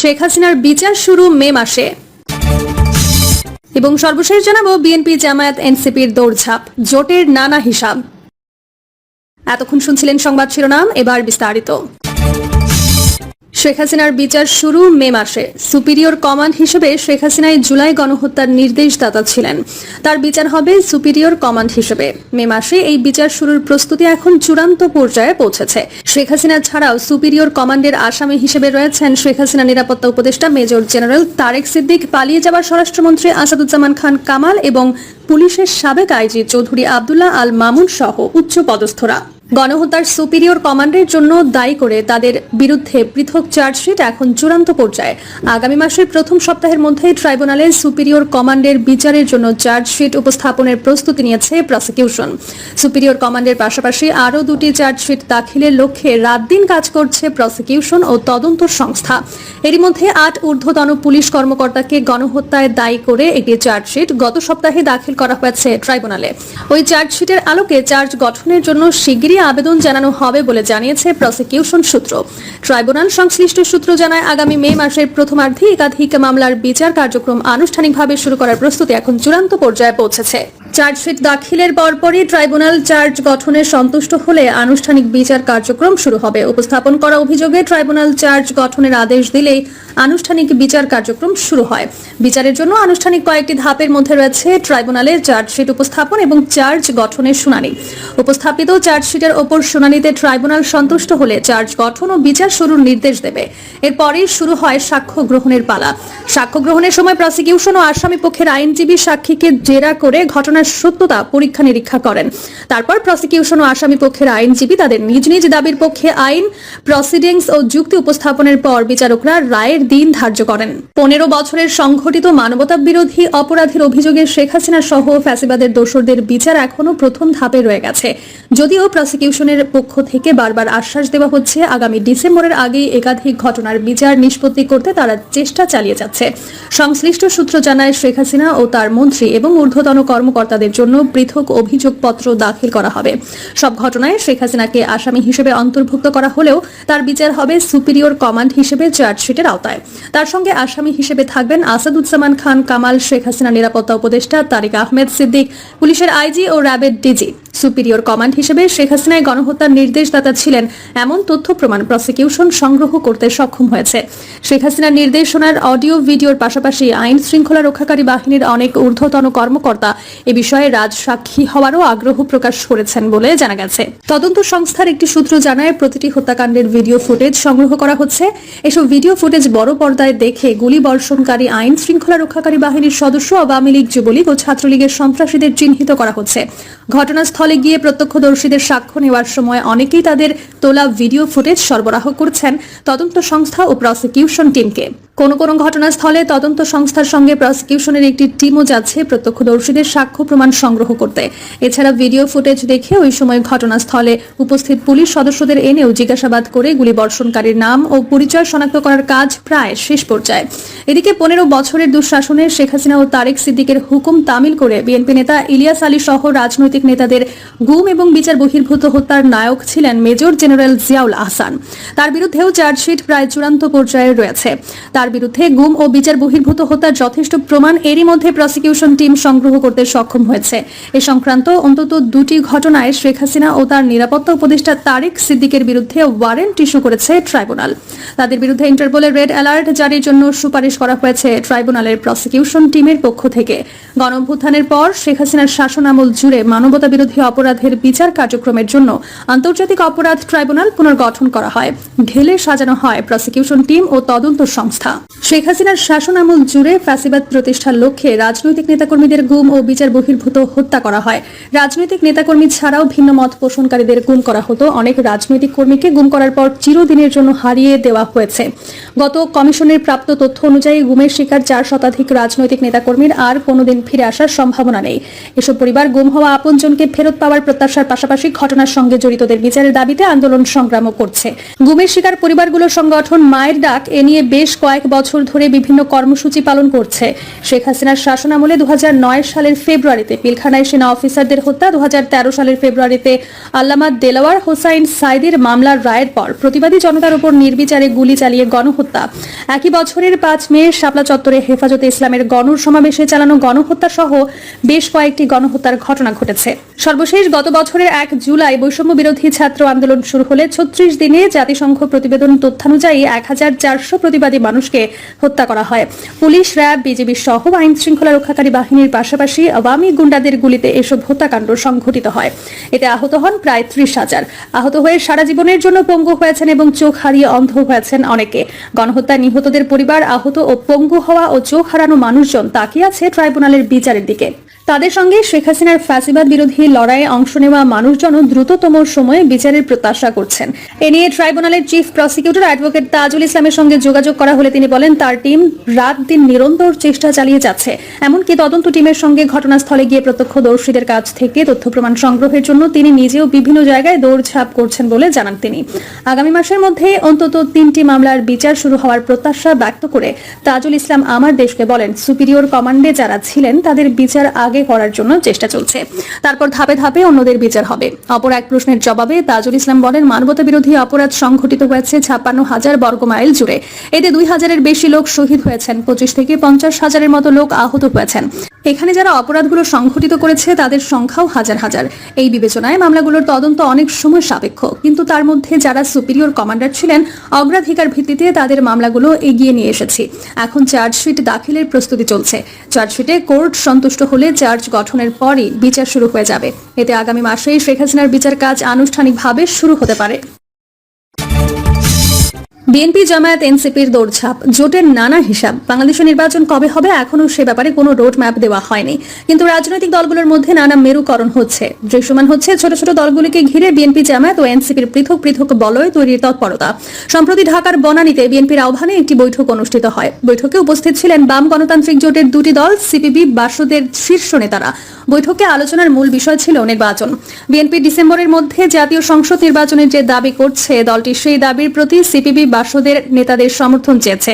শেখ হাসিনার বিচার শুরু মে মাসে। এবং সর্বশেষ জানাব বিএনপি জামায়াত এনসিপির দৌড়ঝাঁপ, জোটের নানা হিসাব। এতক্ষণ শুনছিলেন সংবাদ শিরোনাম, এবার বিস্তারিত। শেখ হাসিনার বিচার শুরু মে মাসে। সুপিরিয়র কমান্ড হিসেবে শেখ হাসিনাই জুলাই গণহত্যার নির্দেশদাতা ছিলেন। তার বিচার হবে সুপিরিয়র কমান্ড হিসেবে। মে মাসে এই বিচার শুরুর প্রস্তুতি এখন চূড়ান্ত পর্যায়ে পৌঁছেছে। শেখ হাসিনা ছাড়াও সুপিরিয়র কমান্ডের আসামি হিসেবে রয়েছেন শেখ হাসিনা নিরাপত্তা উপদেষ্টা মেজর জেনারেল তারেক সিদ্দিক। পালিয়ে যাওয়া স্বরাষ্ট্রমন্ত্রী আসাদুজ্জামান খান কামাল এবং পুলিশের সাবেক আইজি চৌধুরী আবদুল্লাহ আল মামুন সহ উচ্চ পদস্থরা গণহত্যার সুপিরিয়র কমান্ডের জন্য দায়ী করে তাদের বিরুদ্ধে পৃথক চার্জশিট এখন চূড়ান্ত পর্যায়ে। আগামী মাসের প্রথম সপ্তাহের মধ্যে ট্রাইব্যুনালে সুপিরিয়র কমান্ডের বিচারের জন্য চার্জশিট উপস্থাপনের প্রস্তুতি নিয়েছে প্রসিকিউশন। সুপিরিয়র কমান্ডের পাশাপাশি আরও দুটি চার্জশিট দাখিলের লক্ষ্যে রাত দিন কাজ করছে প্রসিকিউশন ও তদন্ত সংস্থা। এরই মধ্যে আট ঊর্ধ্বতন পুলিশ কর্মকর্তাকে গণহত্যায় দায়ী করে একটি চার্জশিট গত সপ্তাহে দাখিল করা হয়েছে ট্রাইব্যুনালে। ওই চার্জশিটের আলোকে চার্জ গঠনের জন্য শিগগিরই আবেদন জানানো হবে বলে জানিয়েছে প্রসিকিউশন সূত্র। ট্রাইব্যুনাল সংশ্লিষ্ট সূত্র জানায়, আগামী মে মাসের প্রথমার্ধে একাধিক মামলার বিচার কার্যক্রম আনুষ্ঠানিকভাবে শুরু করার প্রস্তুতি এখন চূড়ান্ত পর্যায়ে পৌঁছেছে। চার্জশিট দাখিলের পরপরই ট্রাইব্যুনাল চার্জ গঠনে সন্তুষ্ট হলে আনুষ্ঠানিক বিচার কার্যক্রম শুরু হবে। উপস্থাপন করা অভিযোগে ট্রাইব্যুনাল চার্জ গঠনের আদেশ দিলেই আনুষ্ঠানিক বিচার কার্যক্রম শুরু হয়। বিচারের জন্য আনুষ্ঠানিক কয়েকটি ধাপের মধ্যে রয়েছে ট্রাইব্যুনালে চার্জশিট উপস্থাপন এবং চার্জ গঠনের শুনানি। উপস্থাপিত চার্জশিটের ওপর শুনানিতে ট্রাইব্যুনাল সন্তুষ্ট হলে চার্জ গঠন ও বিচার শুরুর নির্দেশ দেবে। এরপরই শুরু হয় সাক্ষ্য গ্রহণের পালা। সাক্ষ্য গ্রহণের সময় প্রসিকিউশন ও আসামি পক্ষের আইনজীবী সাক্ষীকে জেরা করে ঘটনার সত্যতা পরীক্ষা নিরীক্ষা করেন। তারপর প্রসিকিউশন ও আসামি পক্ষের আইনজীবী তাদের নিজ নিজ দাবির পক্ষে আইন প্রসিডিংস ও যুক্তি উপস্থাপনের পর বিচারকরা রায়ের দিন ধার্য করেন। পনেরো বছরের সংঘটিত মানবতা বিরোধী অপরাধের অভিযোগে শেখ হাসিনা সহ ফ্যাসিবাদের দোষরদের বিচার এখনও প্রথম ধাপে রয়ে গেছে। যদিও প্রসিকিউশনের পক্ষ থেকে বারবার আশ্বাস দেওয়া হচ্ছে, আগামী ডিসেম্বরের আগেই একাধিক ঘটনার বিচার নিষ্পত্তি করতে তারা চেষ্টা চালিয়ে যাচ্ছে। সংশ্লিষ্ট সূত্র জানায়, শেখ হাসিনা ও তার মন্ত্রী এবং ঊর্ধ্বতন কর্মকর্তাদের জন্য পৃথক অভিযোগপত্র দাখিল করা হবে। সব ঘটনায় শেখ হাসিনাকে আসামি হিসেবে অন্তর্ভুক্ত করা হলেও তার বিচার হবে সুপিরিয়র কমান্ড হিসেবে চার্জশিটের আওতায়। তার সঙ্গে আসামি হিসেবে থাকবেন আসাদুজ্জামান খান, কামাল শেখ হাসিনা নিরাপত্তা উপদেষ্টা তারিক আহমেদ সিদ্দিক, পুলিশের আইজি ও র্যাবের ডিজি। সুপিরিয়র কমান্ড হিসেবে শেখ হাসিনায় গণহত্যার নির্দেশদাতা ছিলেন এমন তথ্য প্রমাণ প্রসিকিউশন সংগ্রহ করতে সক্ষম হয়েছে। শেখ হাসিনার নির্দেশনার অডিও ভিডিওর পাশাপাশি আইন শৃঙ্খলা রক্ষাকারী বাহিনীর অনেক ঊর্ধ্বতন কর্মকর্তা এ বিষয়ে রাজ সাক্ষী হওয়ারও আগ্রহ প্রকাশ করেছেন বলে জানা গেছে। তদন্ত সংস্থার একটি সূত্র জানায়, প্রতিটি হত্যাকাণ্ডের ভিডিও ফুটেজ সংগ্রহ করা হচ্ছে। এসব ভিডিও ফুটেজ বড় পর্দায় দেখে গুলি বর্ষণকারী আইন শৃঙ্খলা রক্ষাকারী বাহিনীর সদস্য আওয়ামী লীগ যুবলীগ ও ছাত্রলীগের সন্ত্রাসীদের চিহ্নিত করা হচ্ছে। ঘটনাস্থলে গিয়ে প্রত্যক্ষদর্শীদের সাক্ষ্য নেওয়ার সময় অনেকেই তাদের তোলা ভিডিও ফুটেজ সরবরাহ করছেন তদন্ত সংস্থা ও প্রসিকিউশন টিমকে। কোনো কোনো ঘটনাস্থলে তদন্ত সংস্থার সঙ্গে প্রসিকিউশনের একটি টিমও যাচ্ছে প্রত্যক্ষদর্শীদের সাক্ষ্য প্রমাণ সংগ্রহ করতে। এছাড়া ভিডিও ফুটেজ দেখে ওই সময় ঘটনাস্থলে উপস্থিত পুলিশ সদস্যদের এনেও জিজ্ঞাসাবাদ করে গুলি বর্ষণকারীর নাম ও পরিচয় শনাক্ত করার কাজ প্রায় শেষ পর্যায়ে। এদিকে পনেরো বছরের দুঃশাসনে শেখ হাসিনা ও তারেক সিদ্দিকের হুকুম তামিল করে বিএনপি নেতা ইলিয়াস আলী সহ রাজনৈতিক নেতাদের গুম এবং বিচার বহির্ভূত হত্যার নায়ক ছিলেন মেজর জেনারেল জিয়াউল আহসান। তার বিরুদ্ধেও চার্জশিট প্রায় চূড়ান্ত পর্যায়ে রয়েছে। তার বিরুদ্ধে গুম ও বিচার বহির্ভূত হত্যার যথেষ্ট প্রমাণ এরই মধ্যে প্রসিকিউশন টিম সংগ্রহ করতে সক্ষম হয়েছে। এ সংক্রান্ত অন্তত দুটি ঘটনায় শেখ হাসিনা ও তার নিরাপত্তা উপদেষ্টা তারেক সিদ্দিকের বিরুদ্ধে ওয়ারেন্ট ইস্যু করেছে ট্রাইব্যুনাল। তাদের বিরুদ্ধে ইন্টারপোলের রেড অ্যালার্ট জারির জন্য সুপারিশ করা হয়েছে ট্রাইব্যুনালের প্রসিকিউশন টিমের পক্ষ থেকে। গণঅভ্যুত্থানের পর শেখ হাসিনার শাসন আমল জুড়ে মানবতা বিরোধী অপরাধের বিচার কার্যক্রমের জন্য আন্তর্জাতিক অপরাধ ট্রাইব্যুনাল পুনর্গঠন করা হয়। ঢেলে সাজানো হয় প্রসিকিউশন টিম ও তদন্ত সংস্থা। শেখ হাসিনার শাসন আমল জুড়ে ফ্যাসিবাদ প্রতিষ্ঠার লক্ষ্যে রাজনৈতিক নেতাকর্মীদের গুম ও বিচার বহির্ভূত হত্যা করা হয়। রাজনৈতিক নেতাকর্মী ছাড়াও ভিন্ন মত পোষণকারীদের গুম করা হতো। অনেক রাজনৈতিক কর্মীকে গুম করার পর চিরদিনের জন্য হারিয়ে দেওয়া হয়েছে। গত কমিশনের প্রাপ্ত তথ্য অনুযায়ী গুমের শিকার চার শতাধিক রাজনৈতিক নেতাকর্মীর আর কোনোদিন ফিরে আসার সম্ভাবনা নেই। এসব পরিবার গুম হওয়া আপনজনকে ফেরত পাওয়ার প্রত্যাশার পাশাপাশি ঘটনার সঙ্গে জড়িতদের বিচারের দাবিতে আন্দোলন সংগ্রামও করছে। গুমের শিকার পরিবারগুলোর সংগঠন মায়ের ডাক এ নিয়ে বেশ কয়েক বছর ধরে বিভিন্ন কর্মসূচি পালন করছে। শেখ হাসিনার শাসনামলে দু সালের ফেব্রুয়ারিতে পিলখানায় সেনা অফিসারদের হত্যা দু সালের ফেব্রুয়ারিতে আল্লামা দেলাওয়ার হোসাইন সাইদির মামলার রায়ের পর প্রতিবাদী জনতার উপর নির্বিচারে গুলি চালিয়ে গণহত্যা। একই বছরের পাঁচ মে শাপলা চত্বরে হেফাজতে ইসলামের গণর সমাবেশে চালানো গণহত্যা সহ বেশ কয়েকটি গণহত্যার ঘটনা ঘটেছে। সর্বশেষ গত বছরের এক জুলাই বৈষম্য বিরোধী ছাত্র আন্দোলন শুরু হলে ছত্রিশ দিনে জাতিসংঘ প্রতিবেদন তথ্যানুযায়ী এক হাজার চারশো প্রতিবাদী মানুষকে হত্যা করা হয়। পুলিশ, র্যাব বিজেপি সহ আইন শৃঙ্খলা রক্ষাকারী বাহিনীর পাশাপাশি আওয়ামী গুন্ডাদের গুলিতে এসব হত্যাকাণ্ড সংঘটিত হয়। এতে আহত হন প্রায় ত্রিশ হাজার। আহত হয়ে সারা জীবনের জন্য পঙ্গু হয়েছেন এবং চোখ হারিয়ে অন্ধ হয়েছেন অনেকে। গণহত্যায় নিহতদের পরিবার আহত ও পঙ্গু হওয়া ও চোখ হারানো মানুষজন তাকিয়ে আছে ট্রাইব্যুনালের বিচারের দিকে। তাদের সঙ্গে শেখ হাসিনার ফ্যাসিবাদ বিরোধী লড়াইয়ে অংশ নেওয়া মানুষজনও দ্রুততম সময়ে বিচারের প্রত্যাশা করছেন। এ নিয়ে ট্রাইব্যুনালের চিফ প্রসিকিউটর অ্যাডভোকেট তাজুল ইসলামের সঙ্গে যোগাযোগ করা হলে তিনি বলেন, তার টিম রাত দিন নিরন্তর চেষ্টা চালিয়ে যাচ্ছে। এমনকি তদন্ত টিমের সঙ্গে ঘটনাস্থলে গিয়ে প্রত্যক্ষদর্শীদের কাছ থেকে তথ্য প্রমাণ সংগ্রহের জন্য তিনি নিজেও বিভিন্ন জায়গায় দৌড়ঝাঁপ করছেন বলে জানান তিনি। আগামী মাসের মধ্যে অন্তত তিনটি মামলার বিচার শুরু হওয়ার প্রত্যাশা ব্যক্ত করে তাজুল ইসলাম আমার দেশকে বলেন, সুপিরিয়র কমান্ডে যারা ছিলেন, তাদের বিচার আগে করার জন্য চেষ্টা চলছে। তারপর ধাপে ধাপে অন্যদের বিচার হবে। অপর এক প্রশ্নের জবাবে তাজুল ইসলাম বলেন, মানবতা বিরোধী অপরাধ সংঘটিত হয়েছে ছাপ্পান্ন হাজার বর্গ মাইল জুড়ে। এতে দুই হাজারের বেশি লোক শহীদ হয়েছেন, পঁচিশ থেকে পঞ্চাশ হাজারের মতো লোক আহত হয়েছেন। এখানে যারা অপরাধগুলো সংঘটিত করেছে, তাদের সংখ্যাও হাজার হাজার। এই বিবেচনায় মামলাগুলোর তদন্ত অনেক সময় সাপেক্ষ। কিন্তু তার মধ্যে যারা সুপিরিয়র কমান্ডার ছিলেন, অগ্রাধিকার ভিত্তিতে তাদের মামলাগুলো এগিয়ে নিয়ে এসেছি। এখন চার্জশিট দাখিলের প্রস্তুতি চলছে। চার্জশিটে কোর্ট সন্তুষ্ট হলে চার্জ গঠনের পরই বিচার শুরু হয়ে যাবে। এতে আগামী মাসেই শেখ হাসিনার বিচার কাজ আনুষ্ঠানিকভাবে শুরু হতে পারে। বিএনপি জামায়াত এনসিপির দৌড়ঝাঁপ, জোটের নানা হিসাব। বাংলাদেশের নির্বাচন কবে হবে এখনও সে ব্যাপারে কোনো রোড ম্যাপ দেওয়া হয়নি। কিন্তু রাজনৈতিক দলগুলোর মধ্যে নানা মেরুকরণ হচ্ছে। দৃশ্যমান হচ্ছে ছোট ছোট দলগুলিকে ঘিরে বিএনপি জামায়াত ও এনসিপির পৃথক পৃথক বলয় তৈরির তৎপরতা। সম্প্রতি ঢাকার বনানীতে বিএনপির আহ্বানে একটি বৈঠক অনুষ্ঠিত হয়। বৈঠকে উপস্থিত ছিলেন বাম গণতান্ত্রিক জোটের দুটি দল সিপিবি বাসদের শীর্ষ নেতারা। বৈঠকে আলোচনার মূল বিষয় ছিল নির্বাচন। বিএনপি ডিসেম্বরের মধ্যে জাতীয় সংসদ নির্বাচনের যে দাবি করছে দলটি, সেই দাবির প্রতি সিপিবি বাসদের নেতাদের সমর্থন চেয়েছে।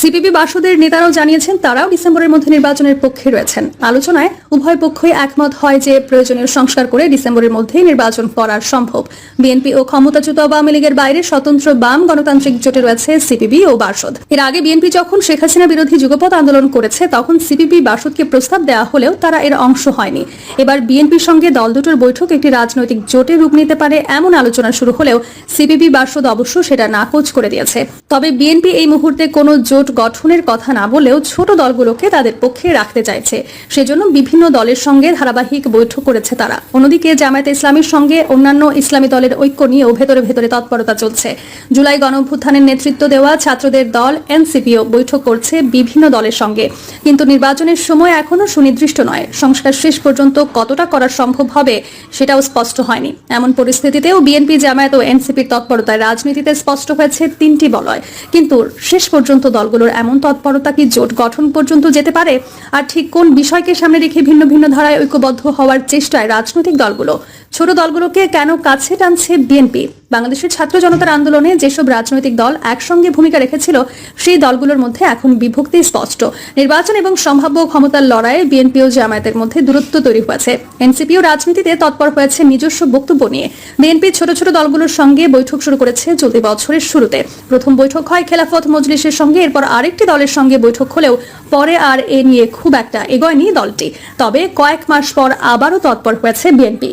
সিপিবি বাসদের নেতারাও জানিয়েছেন তারাও ডিসেম্বরের মধ্যে নির্বাচনের পক্ষে রয়েছেন। আলোচনায় উভয় পক্ষই একমত হয় যে প্রয়োজনীয় সংস্কার করে ডিসেম্বরের মধ্যেই নির্বাচন করা সম্ভব। বিএনপি ও ক্ষমতাচ্যুত আওয়ামী লীগের বাইরে স্বতন্ত্র বাম গণতান্ত্রিক জোটে রয়েছে সিপিবি ও বাসদ। এর আগে বিএনপি যখন শেখ হাসিনা বিরোধী যুগপৎ আন্দোলন করেছে, তখন সিপিবি বাসদকে প্রস্তাব দেওয়া হলেও তারা এর অংশ হয়নি। এবার বিএনপির সঙ্গে দল দুটোর বৈঠক একটি রাজনৈতিক জোটে রূপ নিতে পারে এমন আলোচনা শুরু হলেও সিপিবি বাসদ অবশ্য সেটা নাকচ করে দিয়েছে। তবে বিএনপি এই মুহূর্তে কোনো জোট গঠনের কথা না বলেও ছোট দলগুলোকে তাদের পক্ষে রাখতে চাইছে। সেজন্য বিভিন্ন দলের সঙ্গে ধারাবাহিক বৈঠক করেছে তারা। অন্যদিকে জামায়াতে ইসলামীর সঙ্গে অন্যান্য ইসলামী দলের ঐক্য নিয়েও ভেতরে ভেতরে তৎপরতা চলছে। জুলাই গণঅভ্যুত্থানের নেতৃত্ব দেওয়া ছাত্রদের দল এনসিপিও বৈঠক করছে বিভিন্ন দলের সঙ্গে। কিন্তু নির্বাচনের সময় এখনও সুনির্দিষ্ট নয়। সংস্কার শেষ পর্যন্ত কতটা করা সম্ভব হবে সেটাও স্পষ্ট হয়নি। এমন পরিস্থিতিতেও বিএনপি, জামায়াত ও এনসিপির তৎপরতায় রাজনীতিতে স্পষ্ট হয়েছে তিনটি বলয়। কিন্তু শেষ পর্যন্ত দলগুলোর এমন তৎপরতা কি জোট গঠন পর্যন্ত যেতে পারে? আর ঠিক কোন বিষয়কে সামনে রেখে ভিন্ন ভিন্ন ধারায় ঐক্যবদ্ধ হওয়ার চেষ্টায় রাজনৈতিক দলগুলো ছোট দলগুলোকে কেন কাছে টানছে বিএনপি? বাংলাদেশের ছাত্র জনতার আন্দোলনে যেসব রাজনৈতিক দল একসঙ্গে ভূমিকা রেখেছিল, সেই দলগুলোর মধ্যে এখন বিভক্তি স্পষ্ট। নির্বাচন এবং সম্ভাব্য ক্ষমতার লড়াইয়ে বিএনপি ও জামায়াতের মধ্যে দূরত্ব তৈরি হয়েছে। এনসিপিও রাজনীতিতে তৎপর হয়েছে নিজস্ব বক্তব্য নিয়ে। বিএনপি ছোট ছোট দলগুলোর সঙ্গে বৈঠক শুরু করেছে চলতি বছরের শুরুতে। প্রথম বৈঠক হয় খেলাফত মজলিসের সঙ্গে, এরপর আরেকটি দলের সঙ্গে বৈঠক হলেও পরে আর এ নিয়ে খুব একটা এগোয়নি দলটি। তবে কয়েক মাস পর আবারও তৎপর হয়েছে বিএনপি।